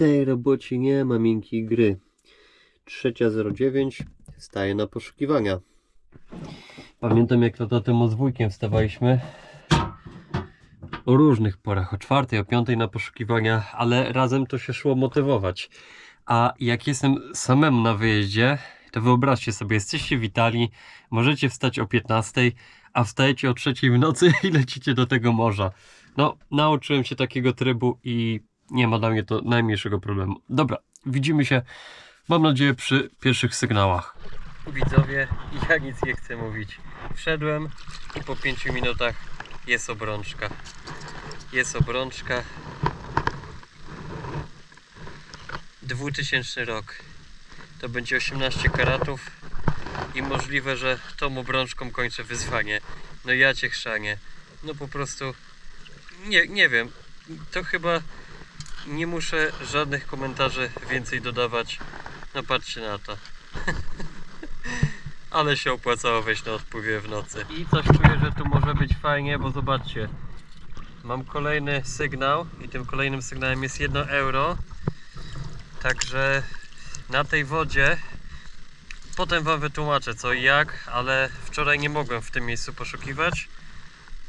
tej robocie nie ma miękkiej gry. Trzecia 09 staje na poszukiwania. Pamiętam jak lata temu z wujkiem wstawaliśmy o różnych porach, o czwartej, o piątej na poszukiwania, ale razem to się szło motywować. A jak jestem samemu na wyjeździe, to wyobraźcie sobie, jesteście witali, możecie wstać o 15, a wstajecie o 3 w nocy i lecicie do tego morza. No, nauczyłem się takiego trybu i nie ma dla mnie to najmniejszego problemu. Dobra, widzimy się, mam nadzieję, przy pierwszych sygnałach. Widzowie, ja nic nie chcę mówić. Wszedłem i po 5 minutach jest obrączka. Jest obrączka. 2000 rok. To będzie 18 karatów i możliwe, że tą obrączką kończę wyzwanie. No ja cię chrzanie. No po prostu nie, nie wiem. To chyba nie muszę żadnych komentarzy więcej dodawać. No patrzcie na to. Ale się opłacało wejść na odpływie w nocy. I coś czuję, że tu może być fajnie, bo zobaczcie. Mam kolejny sygnał i tym kolejnym sygnałem jest 1 euro. Także na tej wodzie potem wam wytłumaczę co i jak, ale wczoraj nie mogłem w tym miejscu poszukiwać.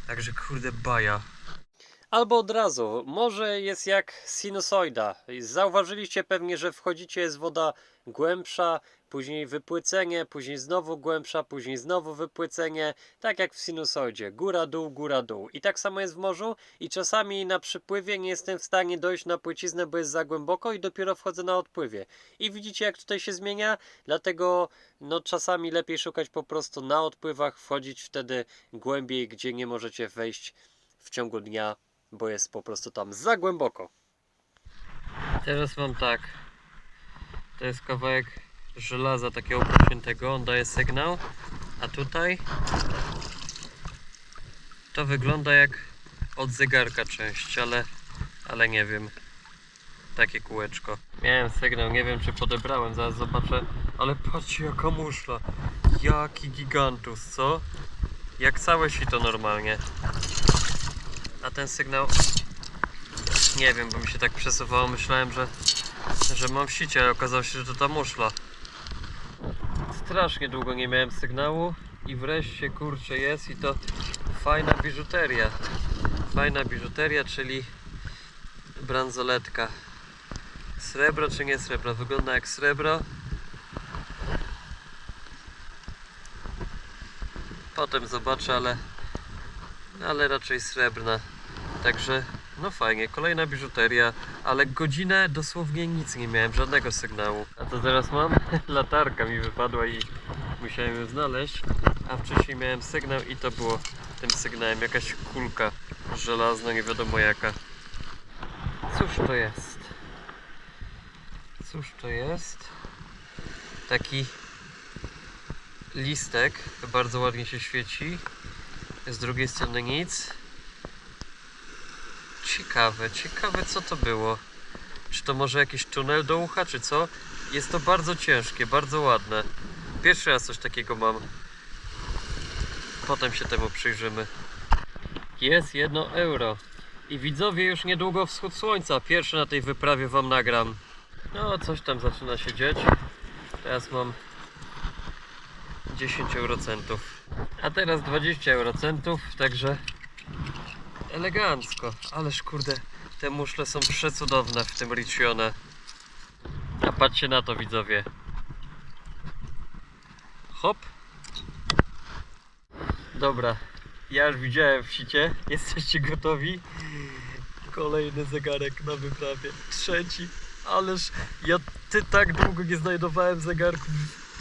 Także kurde baja. Albo od razu, może jest jak sinusoida. Zauważyliście pewnie, że wchodzicie, jest woda głębsza, później wypłycenie, później znowu głębsza, później znowu wypłycenie, tak jak w sinusoidzie, góra, dół, góra, dół. I tak samo jest w morzu i czasami na przypływie nie jestem w stanie dojść na płyciznę, bo jest za głęboko i dopiero wchodzę na odpływie. I widzicie jak tutaj się zmienia? Dlatego no czasami lepiej szukać po prostu na odpływach, wchodzić wtedy głębiej, gdzie nie możecie wejść w ciągu dnia, bo jest po prostu tam za głęboko. Teraz mam tak. To jest kawałek żelaza takiego pociętego, on daje sygnał, a tutaj to wygląda jak od zegarka część, ale, ale nie wiem. Takie kółeczko. Miałem sygnał, nie wiem czy podebrałem, zaraz zobaczę, ale patrzcie jaka muszla. Jaki gigantus, co? Jak całe sito normalnie. A ten sygnał nie wiem, bo mi się tak przesuwało, myślałem, że że mam sicie, ale okazało się, że to ta muszla. Strasznie długo nie miałem sygnału i wreszcie kurczę jest i to fajna biżuteria. Fajna biżuteria, czyli bransoletka. Srebro czy nie srebro? Wygląda jak srebro. Potem zobaczę, ale ale raczej srebrna. Także no fajnie, kolejna biżuteria, ale godzinę dosłownie nic nie miałem, żadnego sygnału. A to teraz mam? Latarka mi wypadła i musiałem ją znaleźć, a wcześniej miałem sygnał i to było tym sygnałem jakaś kulka żelazna, nie wiadomo jaka. Cóż to jest? Cóż to jest? Taki listek, bardzo ładnie się świeci. Z drugiej strony nic. Ciekawe, ciekawe co to było. Czy to może jakiś tunel do ucha, czy co? Jest to bardzo ciężkie, bardzo ładne. Pierwszy raz coś takiego mam. Potem się temu przyjrzymy. Jest jedno euro. I widzowie już niedługo wschód słońca. Pierwszy na tej wyprawie wam nagram. No, coś tam zaczyna się dzieć. Teraz mam 10 eurocentów. A teraz 20 eurocentów, także elegancko. Ależ kurde, te muszle są przecudowne w tym Riccione. A patrzcie na to widzowie. Hop. Dobra, ja już widziałem w sicie. Jesteście gotowi? Kolejny zegarek na wyprawie. Trzeci. Ależ ja ty tak długo nie znajdowałem zegarków,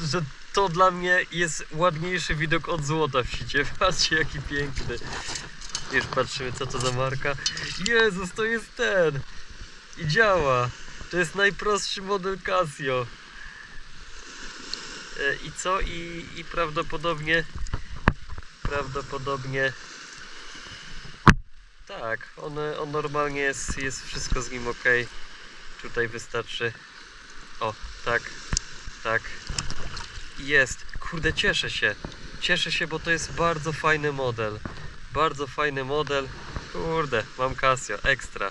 że to dla mnie jest ładniejszy widok od złota w sicie. Patrzcie jaki piękny. Już patrzymy co to za marka. Jezus, to jest ten. I działa. To jest najprostszy model Casio. E, I co? I, i prawdopodobnie prawdopodobnie tak, on, on normalnie jest, jest wszystko z nim ok. Tutaj wystarczy o, tak, tak jest. Kurde, cieszę się. Cieszę się, bo to jest bardzo fajny model. Bardzo fajny model. Kurde, mam Casio, ekstra.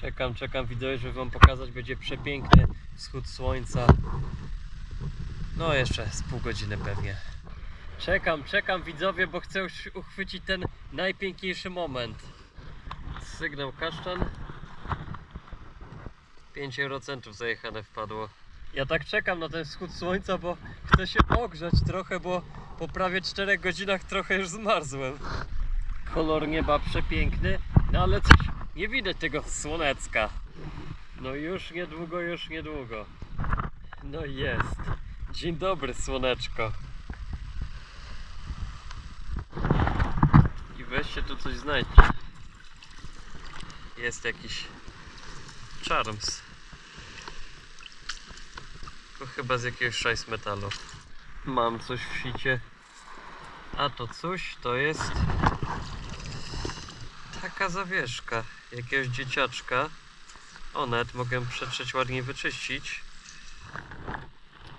Czekam, czekam widzowie, żeby wam pokazać, będzie przepiękny wschód słońca. No jeszcze z pół godziny pewnie. Czekam, czekam widzowie, bo chcę już uchwycić ten najpiękniejszy moment. Sygnał kasztan. 5 eurocentów zajechane wpadło. Ja tak czekam na ten wschód słońca, bo chcę się ogrzać trochę, bo po prawie 4 godzinach trochę już zmarzłem. Kolor nieba przepiękny, no ale coś nie widać tego słonecka. No już niedługo, już niedługo. No jest. Dzień dobry, słoneczko. I weźcie tu coś znajdźcie. Jest jakiś charms. To chyba z jakiegoś szajs metalu. Mam coś w sicie. A to coś to jest taka zawieszka jakiegoś dzieciaczka. O, nawet mogę przetrzeć ładnie wyczyścić.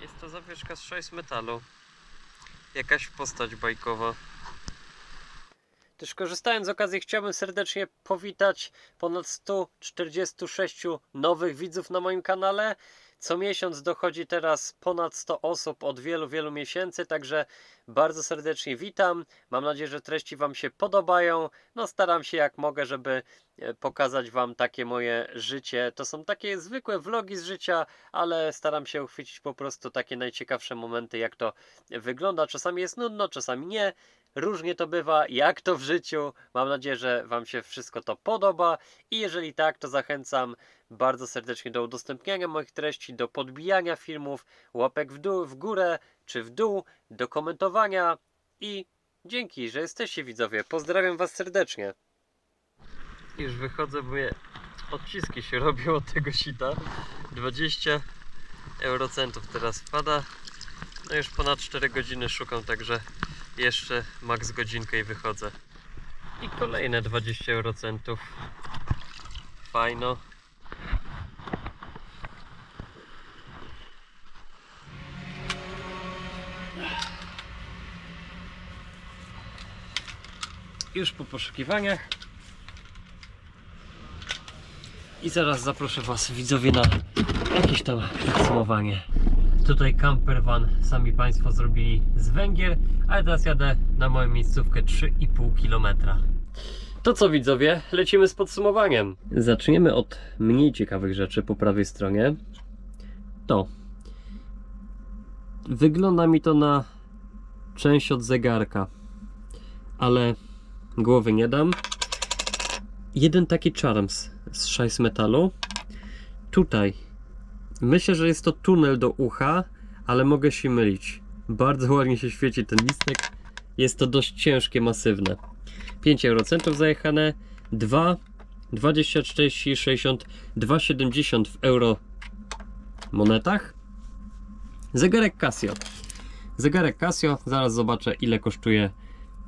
Jest to zawieszka z szajs metalu. Jakaś postać bajkowa. Też korzystając z okazji chciałbym serdecznie powitać ponad 146 nowych widzów na moim kanale. Co miesiąc dochodzi teraz ponad 100 osób od wielu, wielu miesięcy, także bardzo serdecznie witam. Mam nadzieję, że treści Wam się podobają. No staram się jak mogę, żeby e, pokazać Wam takie moje życie. To są takie zwykłe vlogi z życia, ale staram się uchwycić po prostu takie najciekawsze momenty, jak to wygląda. Czasami jest nudno, czasami nie. Różnie to bywa, jak to w życiu. Mam nadzieję, że Wam się wszystko to podoba i jeżeli tak, to zachęcam bardzo serdecznie do udostępniania moich treści, do podbijania filmów, łapek w dół, w górę czy w dół, do komentowania i dzięki, że jesteście widzowie. Pozdrawiam Was serdecznie. Już wychodzę, bo mnie odciski się robią od tego sita. 20 eurocentów teraz wpada. No już ponad 4 godziny szukam, także jeszcze max godzinkę i wychodzę. I kolejne 20 eurocentów. Fajno. Już po poszukiwaniach. I zaraz zaproszę Was widzowie na jakieś tam podsumowanie. Tutaj camper van sami Państwo zrobili z Węgier, ale teraz jadę na moją miejscówkę 3,5 km. To co widzowie, lecimy z podsumowaniem. Zaczniemy od mniej ciekawych rzeczy po prawej stronie. To. Wygląda mi to na część od zegarka, ale głowy nie dam. Jeden taki charms z szajs metalu. Tutaj Myślę, że jest to tunel do ucha, ale mogę się mylić. Bardzo ładnie się świeci ten listek. Jest to dość ciężkie, masywne. 5 eurocentów zajechane. 2, 20, 40, 60, 2,70 w euro monetach. Zegarek Casio. Zegarek Casio. Zaraz zobaczę ile kosztuje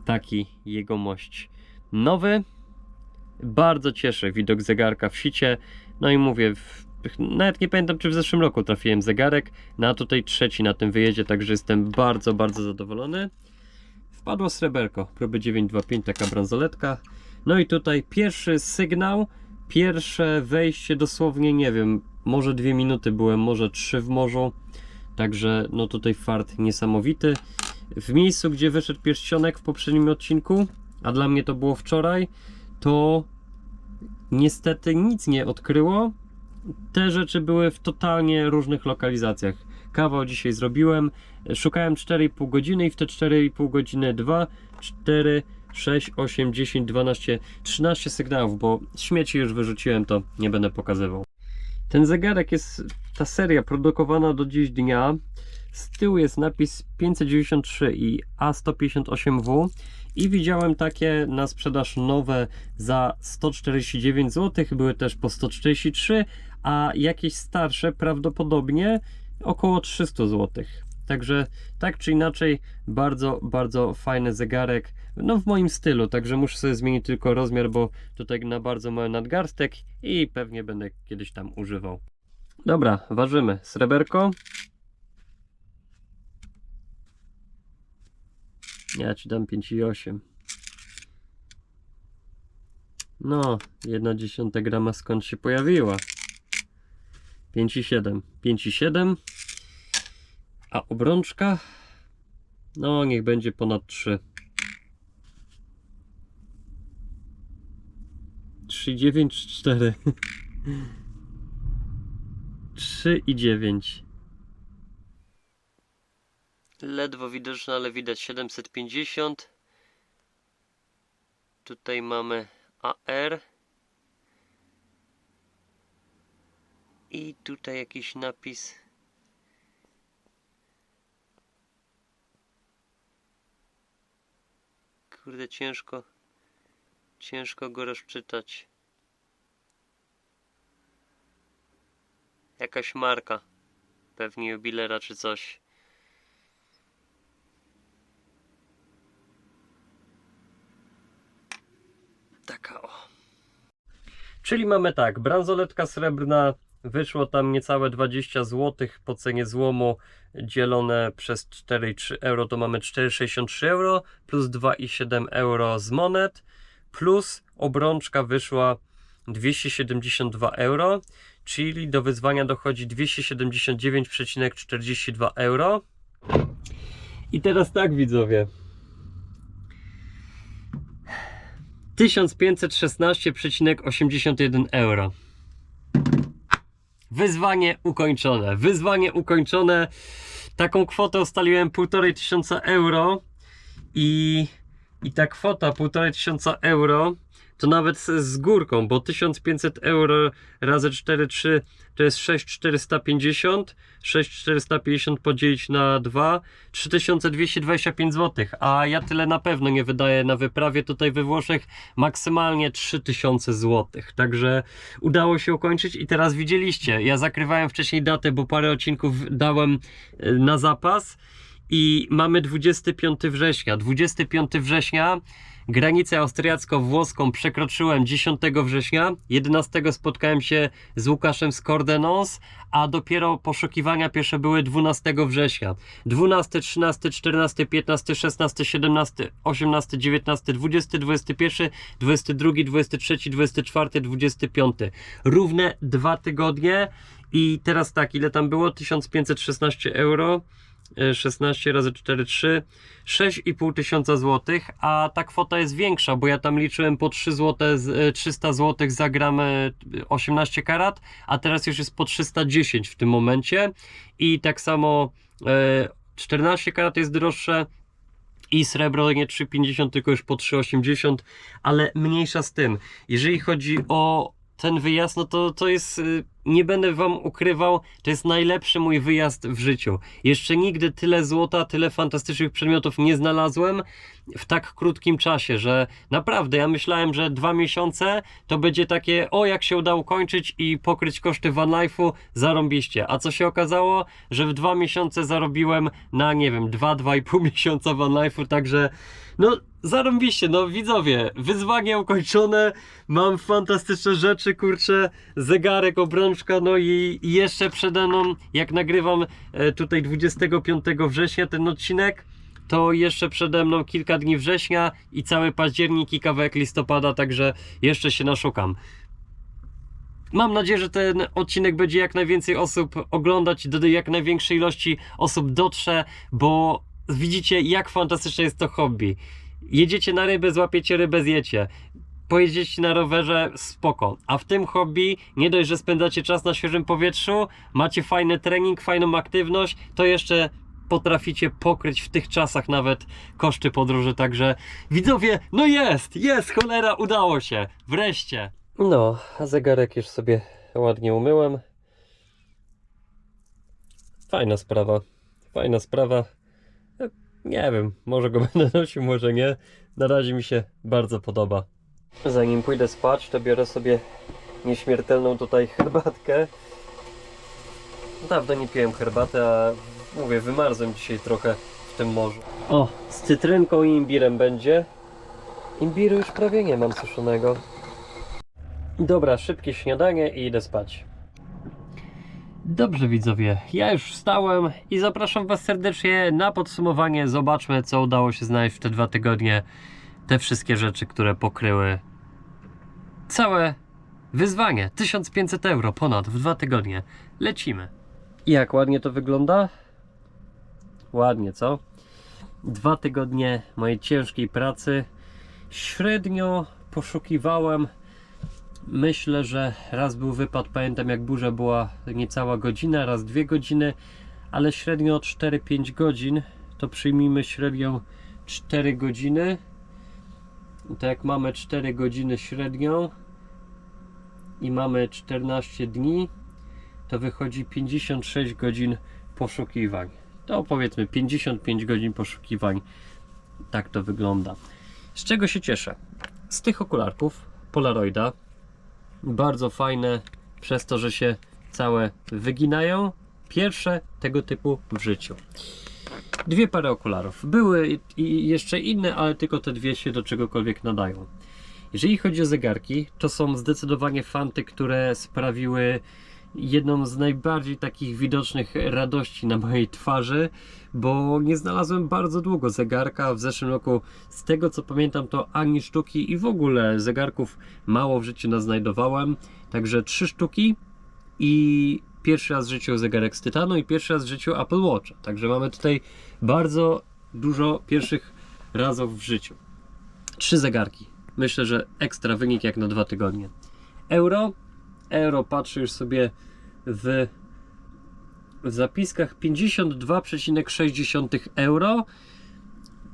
taki jegomość nowy. Bardzo cieszy widok zegarka w sicie. No i mówię, nawet nie pamiętam, czy w zeszłym roku trafiłem zegarek, no a tutaj trzeci na tym wyjeździe, także jestem bardzo, bardzo zadowolony. Wpadło sreberko, próby 925, taka bransoletka. No i tutaj pierwszy sygnał, pierwsze wejście dosłownie, nie wiem, może dwie minuty byłem, może trzy w morzu. Także no tutaj fart niesamowity. W miejscu, gdzie wyszedł pierścionek w poprzednim odcinku, a dla mnie to było wczoraj, to niestety nic nie odkryło te rzeczy były w totalnie różnych lokalizacjach. Kawał dzisiaj zrobiłem. Szukałem 4,5 godziny i w te 4,5 godziny 2, 4, 6, 8, 10, 12, 13 sygnałów, bo śmieci już wyrzuciłem, to nie będę pokazywał. Ten zegarek jest, ta seria produkowana do dziś dnia. Z tyłu jest napis 593 i A158W i widziałem takie na sprzedaż nowe za 149 zł, były też po 143, a jakieś starsze prawdopodobnie około 300 zł. Także tak czy inaczej, bardzo, bardzo fajny zegarek. No w moim stylu, także muszę sobie zmienić tylko rozmiar, bo tutaj na bardzo mały nadgarstek i pewnie będę kiedyś tam używał. Dobra, ważymy. Sreberko. Ja ci dam 5,8. No, 1 dziesiąta grama skąd się pojawiła. 5,7. 5,7. A obrączka? No, niech będzie ponad 3. 3,9,4. 3 i 9. Ledwo widoczne, ale widać 750. Tutaj mamy AR. I tutaj jakiś napis. Kurde, ciężko. Ciężko go rozczytać. Jakaś marka. Pewnie jubilera czy coś. Taka o. Czyli mamy tak, bransoletka srebrna wyszło tam niecałe 20 zł po cenie złomu dzielone przez 4,3 euro to mamy 4,63 euro plus 2,7 euro z monet plus obrączka wyszła 272 euro, czyli do wyzwania dochodzi 279,42 euro. I teraz tak widzowie. 1516,81 euro. Wyzwanie ukończone. Wyzwanie ukończone. Taką kwotę ustaliłem 1,5 tysiąca euro i, i ta kwota 1,5 tysiąca euro to nawet z górką, bo 1500 euro razy 4,3 to jest 6,450. 6,450 podzielić na 2 3225 zł, a ja tyle na pewno nie wydaję na wyprawie tutaj we Włoszech, maksymalnie 3000 zł. Także udało się ukończyć i teraz widzieliście, ja zakrywałem wcześniej datę, bo parę odcinków dałem e, na zapas i mamy 25 września. 25 września granicę austriacko-włoską przekroczyłem 10 września. 11 spotkałem się z Łukaszem z Cordenons, a dopiero poszukiwania pierwsze były 12 września. 12, 13, 14, 15, 16, 17, 18, 19, 20, 21, 22, 23, 24, 25. Równe dwa tygodnie i teraz tak, ile tam było? 1516 euro. E, 16 razy 4, 3, 6,5 tysiąca złotych, a ta kwota jest większa, bo ja tam liczyłem po 3 złote, z- e, 300 złotych za gramę e, 18 karat, a teraz już jest po 310 w tym momencie i tak samo e, 14 karat jest droższe, i srebro nie 3,50, tylko już po 3,80, ale mniejsza z tym. Jeżeli chodzi o ten wyjazd, no to to jest, y, nie będę wam ukrywał, to jest najlepszy mój wyjazd w życiu. Jeszcze nigdy tyle złota, tyle fantastycznych przedmiotów nie znalazłem w tak krótkim czasie, że naprawdę ja myślałem, że dwa miesiące to będzie takie, o jak się uda ukończyć i pokryć koszty van life'u, zarąbiście. A co się okazało? Że w dwa miesiące zarobiłem na, nie wiem, dwa, dwa i pół miesiąca van life'u, także no zarąbiście, no widzowie, wyzwanie ukończone, mam fantastyczne rzeczy, kurczę, zegarek, obrączka, no i i jeszcze przede mną, jak nagrywam e, tutaj 25 września ten odcinek, to jeszcze przede mną kilka dni września i cały październik i kawałek listopada, także jeszcze się naszukam. Mam nadzieję, że ten odcinek będzie jak najwięcej osób oglądać, do jak największej ilości osób dotrze, bo widzicie jak fantastyczne jest to hobby. Jedziecie na rybę, złapiecie rybę, zjecie. Pojedziecie na rowerze, spoko. A w tym hobby nie dość, że spędzacie czas na świeżym powietrzu, macie fajny trening, fajną aktywność, to jeszcze potraficie pokryć w tych czasach nawet koszty podróży, także widzowie, no jest, jest, cholera, udało się, wreszcie. No, a zegarek już sobie ładnie umyłem. Fajna sprawa, fajna sprawa. Nie wiem, może go będę nosił, może nie. Na razie mi się bardzo podoba. Zanim pójdę spać, to biorę sobie nieśmiertelną tutaj herbatkę. Dawno nie piłem herbaty, a mówię, wymarzłem dzisiaj trochę w tym morzu. O, z cytrynką i imbirem będzie. Imbiru już prawie nie mam suszonego. Dobra, szybkie śniadanie i idę spać. Dobrze widzowie, ja już wstałem i zapraszam Was serdecznie na podsumowanie. Zobaczmy co udało się znaleźć w te dwa tygodnie. Te wszystkie rzeczy, które pokryły całe wyzwanie 1500 euro ponad w dwa tygodnie. Lecimy. Jak ładnie to wygląda? Ładnie, co? Dwa tygodnie mojej ciężkiej pracy. Średnio poszukiwałem. Myślę, że raz był wypad, pamiętam jak burza była niecała godzina, raz dwie godziny, ale średnio 4-5 godzin. To przyjmijmy średnią 4 godziny. To jak mamy 4 godziny średnią i mamy 14 dni, to wychodzi 56 godzin poszukiwań. To powiedzmy 55 godzin poszukiwań. Tak to wygląda. Z czego się cieszę? Z tych okularków Polaroida. Bardzo fajne przez to, że się całe wyginają. Pierwsze tego typu w życiu. Dwie pary okularów. Były i jeszcze inne, ale tylko te dwie się do czegokolwiek nadają. Jeżeli chodzi o zegarki, to są zdecydowanie fanty, które sprawiły jedną z najbardziej takich widocznych radości na mojej twarzy, bo nie znalazłem bardzo długo zegarka. W zeszłym roku, z tego co pamiętam, to ani sztuki i w ogóle zegarków mało w życiu znajdowałem. Także trzy sztuki i pierwszy raz w życiu zegarek z tytanu i pierwszy raz w życiu Apple Watch. Także mamy tutaj bardzo dużo pierwszych razów w życiu. Trzy zegarki. Myślę, że ekstra wynik jak na dwa tygodnie. Euro. Euro patrzy już sobie w, w zapiskach 52,6 euro.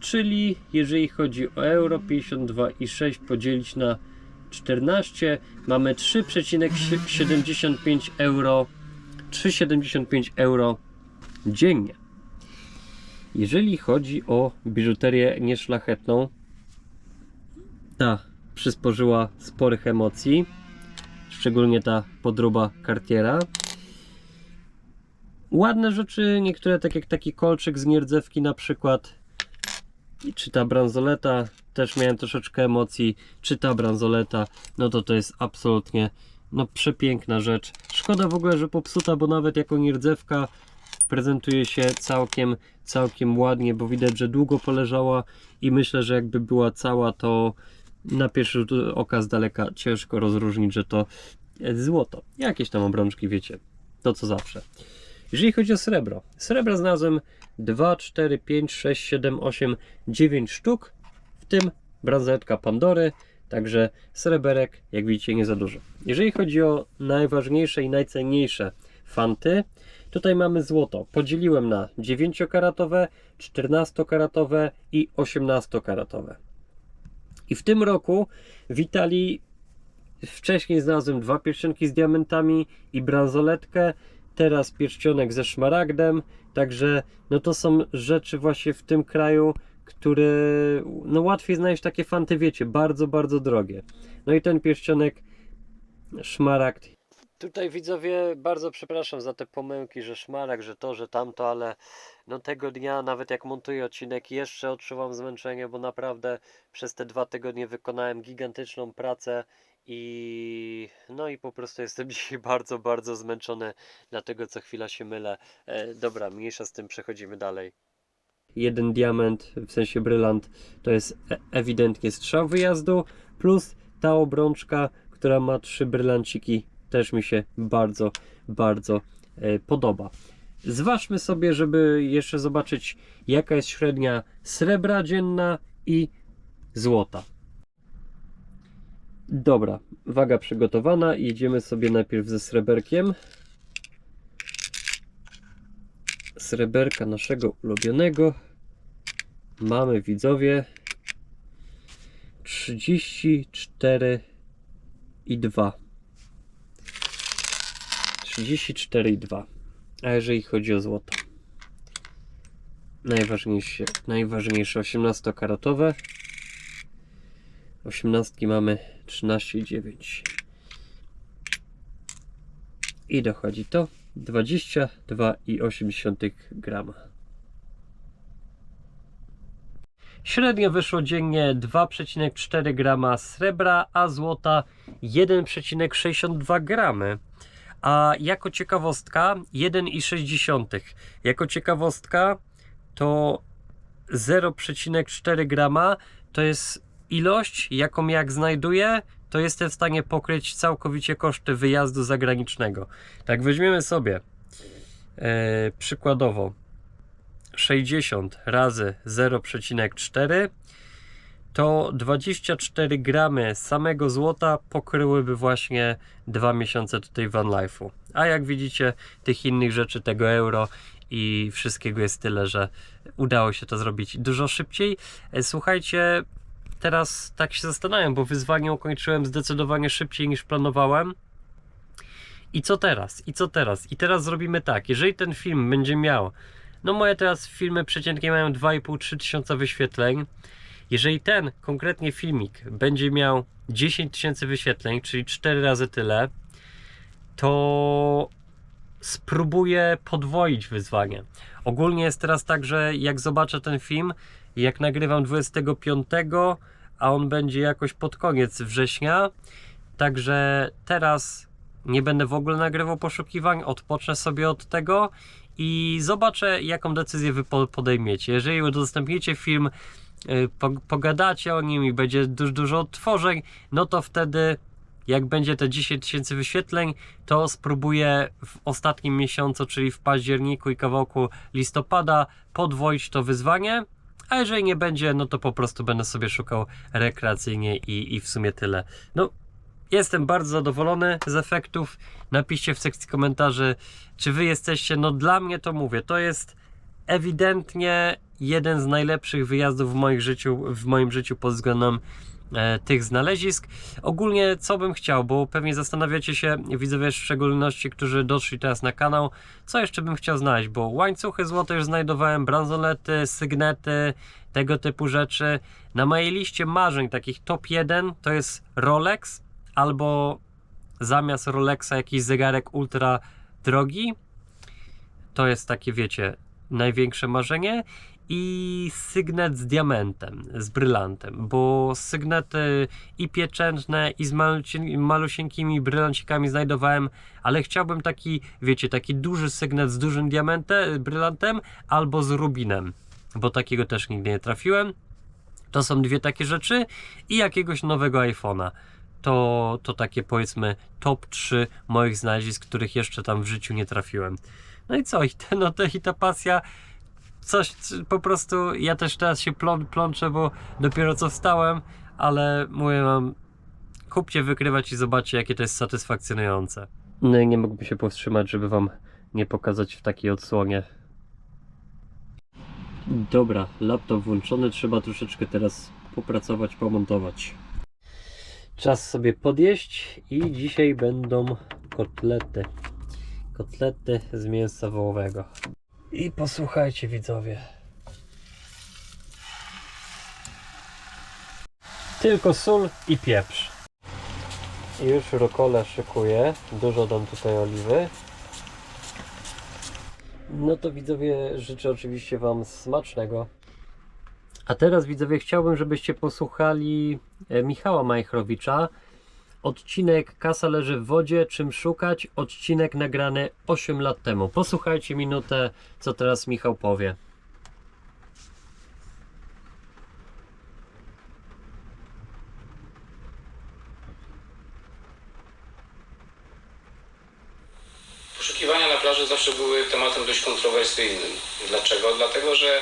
Czyli jeżeli chodzi o euro, 52,6 podzielić na 14, mamy 3,75 euro 3,75 euro dziennie. Jeżeli chodzi o biżuterię nieszlachetną, ta przysporzyła sporych emocji, szczególnie ta podróba Cartiera. Ładne rzeczy, niektóre tak jak taki kolczyk z nierdzewki na przykład, czy ta bransoleta, też miałem troszeczkę emocji, czy ta bransoleta, no to to jest absolutnie no przepiękna rzecz. Szkoda w ogóle, że popsuta, bo nawet jako nierdzewka prezentuje się całkiem, całkiem ładnie, bo widać, że długo poleżała i myślę, że jakby była cała, to na pierwszy rzut oka z daleka ciężko rozróżnić, że to jest złoto. Jakieś tam obrączki, wiecie, to co zawsze. Jeżeli chodzi o srebro, srebra znalazłem 2, 4, 5, 6, 7, 8, 9 sztuk, w tym bransoletka Pandory, Także sreberek, jak widzicie, nie za dużo. Jeżeli chodzi o najważniejsze i najcenniejsze fanty, tutaj mamy złoto. Podzieliłem na 9-karatowe, 14-karatowe i 18-karatowe. I w tym roku w Italii wcześniej znalazłem dwa pierścionki z diamentami i bransoletkę, teraz pierścionek ze szmaragdem, także no to są rzeczy właśnie w tym kraju, które no łatwiej znaleźć takie fanty, wiecie, bardzo, bardzo drogie. No i ten pierścionek szmaragd. Tutaj widzowie, bardzo przepraszam za te pomyłki, że szmaragd, że to, że tamto, ale no tego dnia, nawet jak montuję odcinek, jeszcze odczuwam zmęczenie, bo naprawdę przez te dwa tygodnie wykonałem gigantyczną pracę i no i po prostu jestem dzisiaj bardzo, bardzo zmęczony, dlatego co chwila się mylę. E, dobra, mniejsza z tym, przechodzimy dalej jeden diament, w sensie brylant, to jest e- ewidentnie strzał wyjazdu, plus ta obrączka, która ma trzy brylanciki, też mi się bardzo, bardzo e, podoba. Zważmy sobie, żeby jeszcze zobaczyć, jaka jest średnia srebra dzienna i złota. Dobra, waga przygotowana. Jedziemy sobie najpierw ze sreberkiem. Sreberka naszego ulubionego. Mamy widzowie 34 i 2. 34 i 2. A jeżeli chodzi o złoto? Najważniejsze, najważniejsze 18-karatowe. 18 mamy 13,9. I dochodzi to 22,8 grama. Średnio wyszło dziennie 2,4 grama srebra, a złota 1,62 gramy. A jako ciekawostka 1,6. Jako ciekawostka to 0,4 grama to jest ilość, jaką jak znajduję, to jestem w stanie pokryć całkowicie koszty wyjazdu zagranicznego. Tak weźmiemy sobie e, przykładowo 60 razy 0,4 to 24 gramy samego złota pokryłyby właśnie dwa miesiące tutaj van life'u. A jak widzicie, tych innych rzeczy, tego euro i wszystkiego jest tyle, że udało się to zrobić dużo szybciej. E, Słuchajcie, teraz tak się zastanawiam, bo wyzwanie ukończyłem zdecydowanie szybciej niż planowałem. I co teraz? I co teraz? I teraz zrobimy tak, jeżeli ten film będzie miał, no moje teraz filmy przeciętnie mają 2,5-3 tysiąca wyświetleń, jeżeli ten konkretnie filmik będzie miał 10 tysięcy wyświetleń, czyli 4 razy tyle, to spróbuję podwoić wyzwanie. Ogólnie jest teraz tak, że jak zobaczę ten film, jak nagrywam 25, a on będzie jakoś pod koniec września, także teraz nie będę w ogóle nagrywał poszukiwań, odpocznę sobie od tego i zobaczę, jaką decyzję wy po- podejmiecie. Jeżeli udostępnicie film, y, po- pogadacie o nim i będzie dużo, dużo odtworzeń, no to wtedy jak będzie te 10 tysięcy wyświetleń, to spróbuję w ostatnim miesiącu, czyli w październiku i kawałku listopada, podwoić to wyzwanie. A jeżeli nie będzie, no to po prostu będę sobie szukał rekreacyjnie i, i w sumie tyle. No, jestem bardzo zadowolony z efektów. Napiszcie w sekcji komentarzy, czy wy jesteście. No, dla mnie to mówię, to jest ewidentnie jeden z najlepszych wyjazdów w moim życiu, w moim życiu pod względem e, tych znalezisk. Ogólnie co bym chciał, bo pewnie zastanawiacie się, widzowie w szczególności, którzy doszli teraz na kanał, co jeszcze bym chciał znaleźć, bo łańcuchy złote już znajdowałem, bransolety, sygnety, tego typu rzeczy. Na mojej liście marzeń takich top 1 to jest Rolex albo zamiast Rolexa jakiś zegarek ultra drogi. To jest takie, wiecie, największe marzenie i sygnet z diamentem, z brylantem, bo sygnety i pieczętne i z malusieńkimi brylancikami znajdowałem, ale chciałbym taki, wiecie, taki duży sygnet z dużym diamentem, brylantem albo z rubinem, bo takiego też nigdy nie trafiłem. To są dwie takie rzeczy i jakiegoś nowego iPhone'a. To, to takie powiedzmy top 3 moich znalezisk, których jeszcze tam w życiu nie trafiłem. No i co? I, te, no te, i ta pasja coś po prostu ja też teraz się plą, plączę, bo dopiero co wstałem, ale mówię wam, kupcie wykrywać i zobaczcie, jakie to jest satysfakcjonujące. No i nie mógłbym się powstrzymać, żeby wam nie pokazać w takiej odsłonie. Dobra, laptop włączony, trzeba troszeczkę teraz popracować, pomontować. Czas sobie podjeść i dzisiaj będą kotlety. Kotlety z mięsa wołowego. I posłuchajcie widzowie. Tylko sól i pieprz. Już rokole szykuję. Dużo dam tutaj oliwy. No to widzowie życzę oczywiście Wam smacznego. A teraz widzowie chciałbym, żebyście posłuchali e, Michała Majchrowicza. Odcinek Kasa leży w wodzie, czym szukać? Odcinek nagrany 8 lat temu. Posłuchajcie minutę, co teraz Michał powie. Poszukiwania na plaży zawsze były tematem dość kontrowersyjnym. Dlaczego? Dlatego, że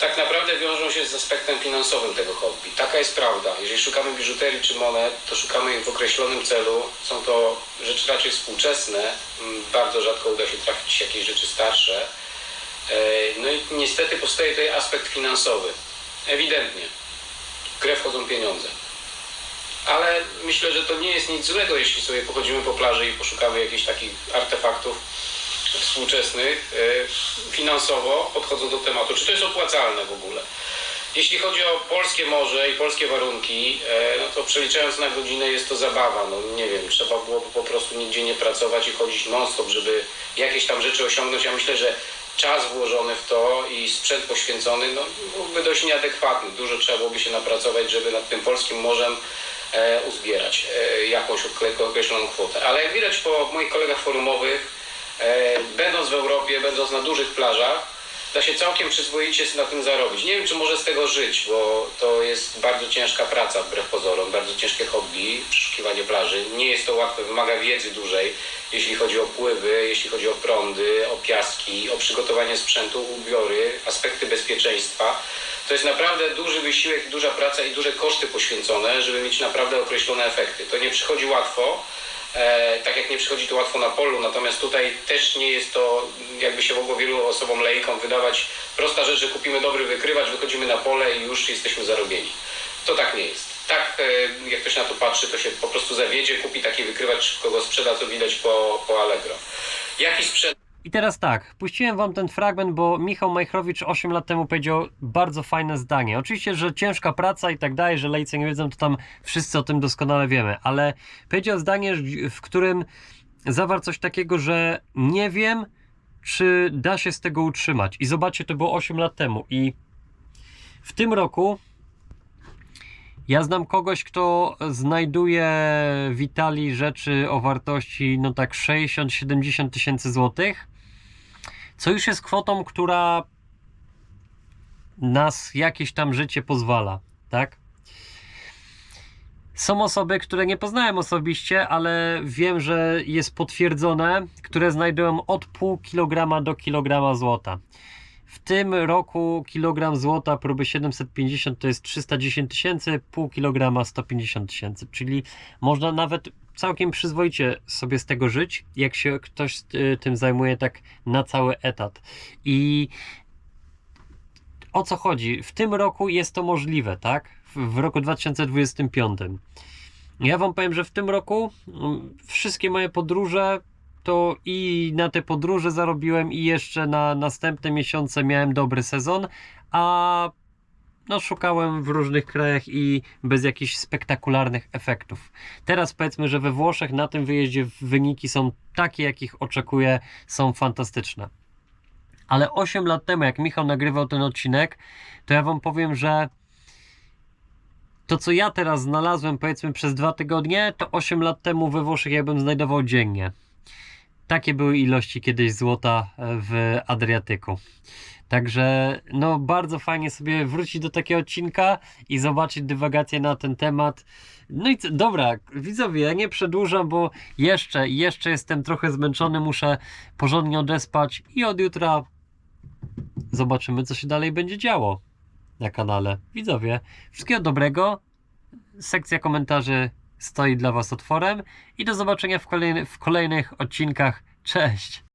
tak naprawdę wiążą się z aspektem finansowym tego hobby. Taka jest prawda. Jeżeli szukamy biżuterii czy monet, to szukamy ich w określonym celu. Są to rzeczy raczej współczesne. Mm, Bardzo rzadko uda się trafić jakieś rzeczy starsze. E, No i niestety powstaje tutaj aspekt finansowy. Ewidentnie. W grę wchodzą pieniądze. Ale myślę, że to nie jest nic złego, jeśli sobie pochodzimy po plaży i poszukamy jakichś takich artefaktów współczesnych, e, finansowo podchodzą do tematu. Czy to jest opłacalne w ogóle? Jeśli chodzi o polskie morze i polskie warunki, e, no to przeliczając na godzinę jest to zabawa. No nie wiem, trzeba byłoby po prostu nigdzie nie pracować i chodzić non-stop, żeby jakieś tam rzeczy osiągnąć. Ja myślę, że czas włożony w to i sprzęt poświęcony no, byłby dość nieadekwatny. Dużo trzeba byłoby się napracować, żeby nad tym polskim morzem e, uzbierać jakąś określoną kwotę. Ale jak widać po moich kolegach forumowych, będąc w Europie, będąc na dużych plażach, da się całkiem przyzwoicie na tym zarobić. Nie wiem, czy może z tego żyć, bo to jest bardzo ciężka praca, wbrew pozorom, bardzo ciężkie hobby, przeszukiwanie plaży. Nie jest to łatwe, wymaga wiedzy dużej, jeśli chodzi o pływy, jeśli chodzi o prądy, o piaski, o przygotowanie sprzętu, ubiory, aspekty bezpieczeństwa. To jest naprawdę duży wysiłek, duża praca i duże koszty poświęcone, żeby mieć naprawdę określone efekty. To nie przychodzi łatwo, e, tak jak nie przychodzi to łatwo na polu, natomiast tutaj też nie jest to, jakby się mogło wielu osobom laikom wydawać, prosta rzecz, że kupimy dobry wykrywacz, wychodzimy na pole i już jesteśmy zarobieni. To tak nie jest. Tak, e, jak ktoś na to patrzy, to się po prostu zawiedzie, kupi taki wykrywacz, szybko go sprzeda, to widać po, po Allegro. Jaki sprzęt I teraz tak, puściłem wam ten fragment, bo Michał Majchrowicz 8 lat temu powiedział bardzo fajne zdanie. Oczywiście, że ciężka praca i tak dalej, że lejcy nie wiedzą, to tam wszyscy o tym doskonale wiemy, ale powiedział zdanie, w którym zawarł coś takiego, że nie wiem, czy da się z tego utrzymać. I zobaczcie, to było 8 lat temu. I w tym roku ja znam kogoś, kto znajduje w Italii rzeczy o wartości no tak 60-70 tysięcy złotych, co już jest kwotą, która nas jakieś tam życie pozwala, tak? Są osoby, które nie poznałem osobiście, ale wiem, że jest potwierdzone, które znajdują od pół kilograma do kilograma złota. W tym roku kilogram złota próby 750 to jest 310 tysięcy, pół kilograma 150 tysięcy, czyli można nawet całkiem przyzwoicie sobie z tego żyć, jak się ktoś y, tym zajmuje tak na cały etat. I o co chodzi? W tym roku jest to możliwe, tak? W, roku 2025. Ja wam powiem, że w tym roku mm, wszystkie moje podróże to i na te podróże zarobiłem i jeszcze na następne miesiące miałem dobry sezon, a no szukałem w różnych krajach i bez jakichś spektakularnych efektów. Teraz powiedzmy, że we Włoszech na tym wyjeździe wyniki są takie, jakich oczekuję, są fantastyczne. Ale 8 lat temu, jak Michał nagrywał ten odcinek, to ja wam powiem, że to, co ja teraz znalazłem, powiedzmy przez dwa tygodnie, to 8 lat temu we Włoszech ja bym znajdował dziennie. Takie były ilości kiedyś złota w Adriatyku. Także no bardzo fajnie sobie wrócić do takiego odcinka i zobaczyć dywagację na ten temat. No i co, dobra, widzowie, ja nie przedłużam, bo jeszcze, jeszcze jestem trochę zmęczony, muszę porządnie odespać i od jutra zobaczymy, co się dalej będzie działo na kanale. Widzowie, wszystkiego dobrego. Sekcja komentarzy stoi dla Was otworem i do zobaczenia w, kolejny, w kolejnych odcinkach. Cześć!